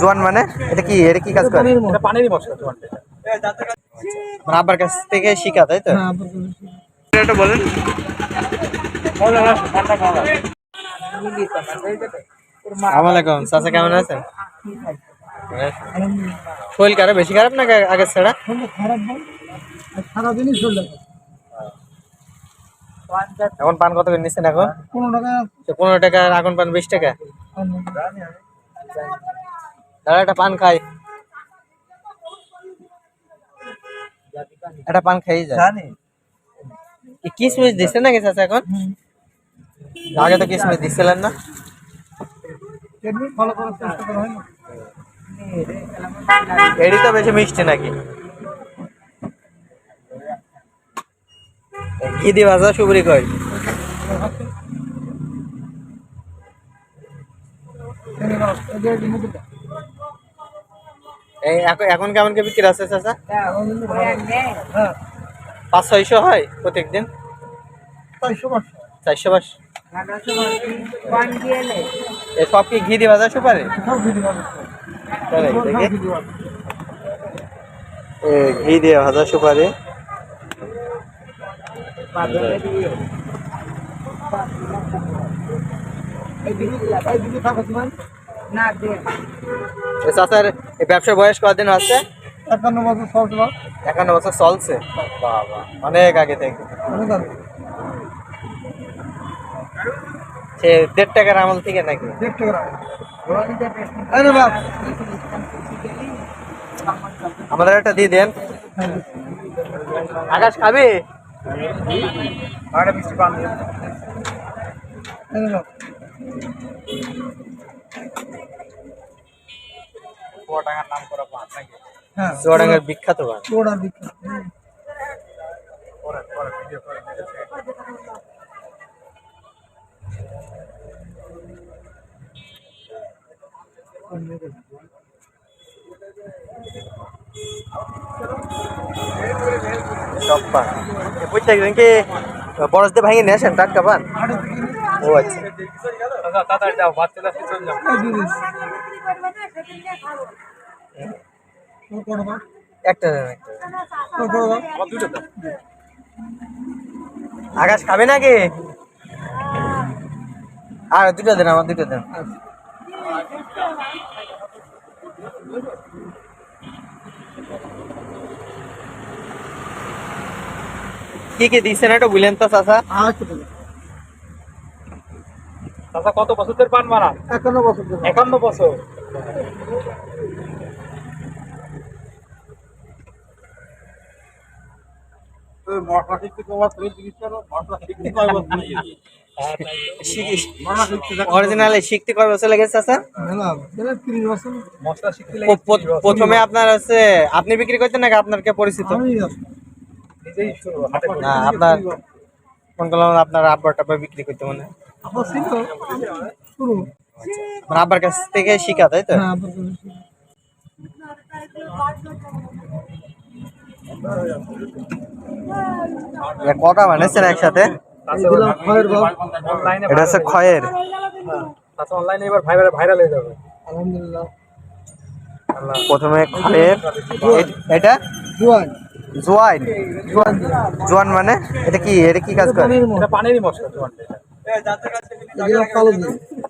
জোয়ান মানে? এটা কি এটা কি কাজ করে? এটা পানিরই মশলা তোমার মানে আব্বার কাছ থেকে শিখা তাই তো? এটা বলেন। চাচা কেমন আছেন? শরীর খারাপ বেশি খারাপ না আগে ছাড়া? সারাদিনই এখন পান কত করে নিচ্ছেন এখন? টাকা। পনেরো টাকা আর এখন পান বিশ টাকা? দাদা একটা পান খাই। একটা পান খাই যায়। কিসমিস দিচ্ছে নাকি চাচা এখন? আগে তো কিসমিস দিচ্ছিলেন না। এডি তো বেশি মিষ্টি নাকি? ঘি দি ভাজা সুপুরি কই? এই এখন কেমন কে বিক্রি আছে চাচা? পাঁচ ছয়শো হয় প্রত্যেকদিন? চারশো পাঁচ। এই সব কি ঘি দি ভাজা সুপারি? এ, ঘি দিয়ে ভাজা সুপারি। এই ব্যবসার বয়স কতদিন আছে একান্ন বছর তোমার একান্ন বছর চলছে? বাবা অনেক আগে থেকে। সে দেড় টাকার আমল থেকে নাকি? গেলাম আরে আমাদের একটা দিয়ে দেন। আকাশ খাবি? মিষ্টি পান। চুয়াডাঙ্গার নাম করা পান নাকি? হ্যাঁ চুয়াডাঙ্গার বিখ্যাত পান চোড়ার বিখ্যাত সব পান এ প্রত্যেক দিন কি? নিয়ে আসেন টাটকা পান ও আচ্ছা। তাড়াতাড়ি যাও বাচ্চারা চলে যাও একটা দেন। একটা আকাশ খাবে নাকি? আর দুটো দেন, আমার দুটো দেন। কি কি দিচ্ছেন একটু বুঝলেন তো আছে চাচা কত বছর ধরে পান মারা? একান্ন বছর ধরে একান্ন বছর। মশলা শিখতে কবার তুমি জিজ্ঞেস মশলা শিখতে কয় বছর অরিজিনালি শিখতে কয় বছর লেগেছে প্রথমে আপনার হচ্ছে আপনি বিক্রি করতেন নাকি আপনার কে পরিচিত। না আপনার কোন আপনার আব্বার টাব্বার বিক্রি করতে মানে মানে কাছ থেকে শিখা, তাই তো? কটা বানিয়েছেন একসাথে? এটা হচ্ছে খয়ের অনলাইনে এবার ভাইরাল হয়ে যাবে প্রথমে খয়ের এটা? জোয়ান জোয়ান জোয়ান মানে? এটা কি এটা কি কাজ করে? এটা মশলা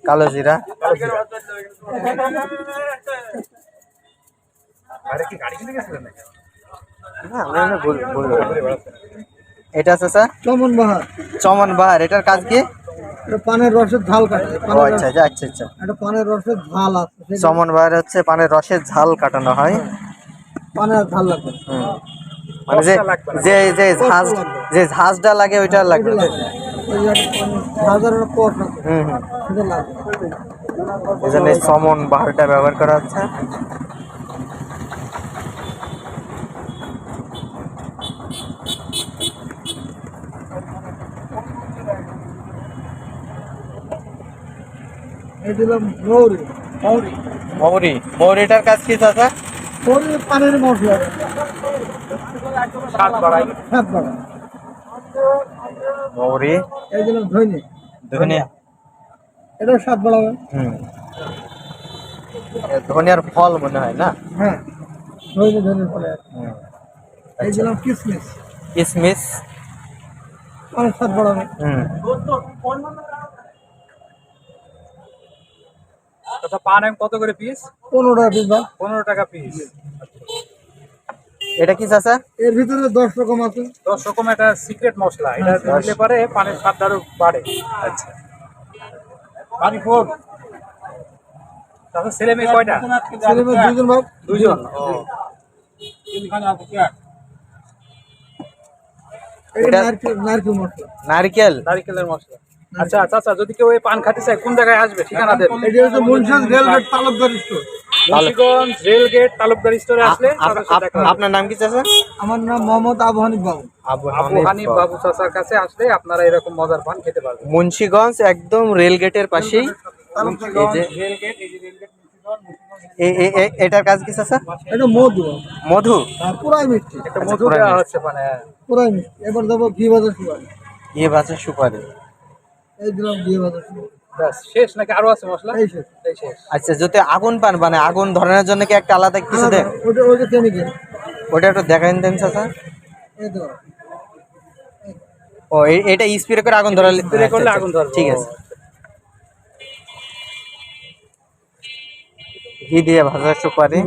কালো জিরা আরে কি গাড়ি কিনে গেছিলেন নাকি না, আমি না ভুল ভুল বললাম। এটা আছে স্যার? চমন বাহার। চমন বাহার এটার কাজ কি? এটা পানের রসের ঝাল কাটে আচ্ছা আচ্ছা আচ্ছা আচ্ছা। এটা পানের রসের ঝাল আছে চমন বাহার হচ্ছে পানের রসের ঝাল কাটানো হয়। পানের ঝাল লাগবে। মানে যে যে যে ঝাঁজ যে ঝাঁজটা লাগে ওইটা লাগবে। এই জন্য এই বাহারটা ব্যবহার করা হচ্ছে। এই মৌরি। মৌরি। মৌরি। মৌরিটার কাজ কি চাচা? মৌরি মশলা বাড়াই সাত মৌরি। এই দিলাম ধইনে ধনিয়া এটা সাত বাড়াবে হুম। ধনিয়ার ফল মনে হয় না? হ্যাঁ ধনে ধনে ফলে। এই দিলাম কিসমিস। কিসমিস। অনেক স্বাদ বাড়াবে হুম। আচ্ছা পান এখন কত করে পিস পনেরো টাকা পিস বা। পনেরো টাকা পিস এটা কি চাচা? এর ভিতরে দশ রকম আছে। দশ রকম একটা সিক্রেট মশলা। এটা দিলে পরে পানের স্বাদ আরও বাড়ে। আচ্ছা। পানি ফোর। তারপর ছেলে মেয়ে কয়টা? ছেলে মেয়ে দুজন ভাব দুজন? ও। তিনখানে আছে কি আর? এটা এটা- নারকেল নারকেল মশলা। নারকেল? নারিকেলের মশলা। আচ্ছা আচ্ছা আচ্ছা যদি কেউ এই পান খাতে চায় কোন জায়গায় আসবে? ঠিকানা দেন। এটা হচ্ছে Munshiganj rail gate Talukdar store. Munshiganj rail gate Talukdar স্টোরে আসলে। আপনার নাম কি চাচা? আমার নাম মোহাম্মদ আবু হানিফ বাবু। আবু আবু হানিফ বাবু। চাচার কাছে আসলে আপনারা এরকম মজার পান খেতে পারবেন। মুন্সিগঞ্জ একদম রেলগেটের পাশেই। এই যে এটার কাজ কি চাচা? এটা মধু। মধু? আর পুরাই মিষ্টি। একটা মধু দেওয়া হচ্ছে মানে পুরাই মিষ্টি। এবার দেবো ঘি ভাজা সুপারি। সুপারি। এই দিলাম ঘি ভাজা সুপারি। আচ্ছা, যদি আগুন পান মানে আগুন ধরানোর জন্য কি একটা আলাদা ওটা দেখাইন ও এটা স্প্রে করে আগুন আচ্ছা, আচ্ছা, ঠিক আছে। সুপারি।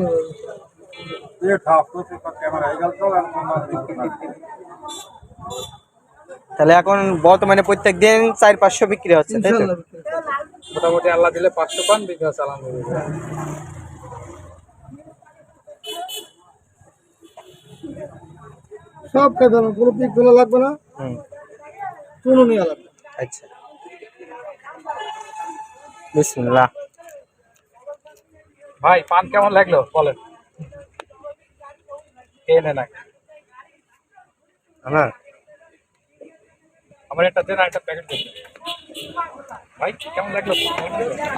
তাহলে এখন বর্তমানে প্রত্যেক দিন চার পাঁচশো বিক্রি হচ্ছে তাই তো? মোটামুটি আল্লাহ দিলে পাঁচশো পান বিঘা আলহামদুলিল্লাহ সব খেতে হবে কোনো পিক তোলা লাগবে না। হুম। চুনো নিয়ে লাগবে। আচ্ছা। বিসমিল্লাহ। ভাই পান কেমন লাগল? বলেন। খেয়ে নেন আমার? আমার একটা দেন আর একটা প্যাকেট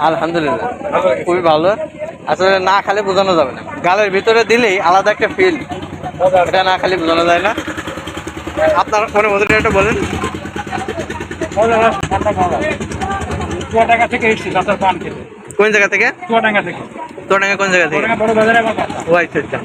আলহামদুলিল্লাহ। খুবই ভালো। আসলে না খালে বোঝানো যাবে না। গালের ভিতরে দিলেই আলাদা একটা ফিল এটা না খালি বোঝানো যায় না। আপনার মনে মধ্যে একটা বলেন। চুয়াডাঙ্গা থেকে এসেছি পান খেতে কোন জায়গা থেকে? চুয়াডাঙ্গা থেকে। তোর কোন জায়গা থেকে? বড় বাজারে ও আচ্ছা আচ্ছা।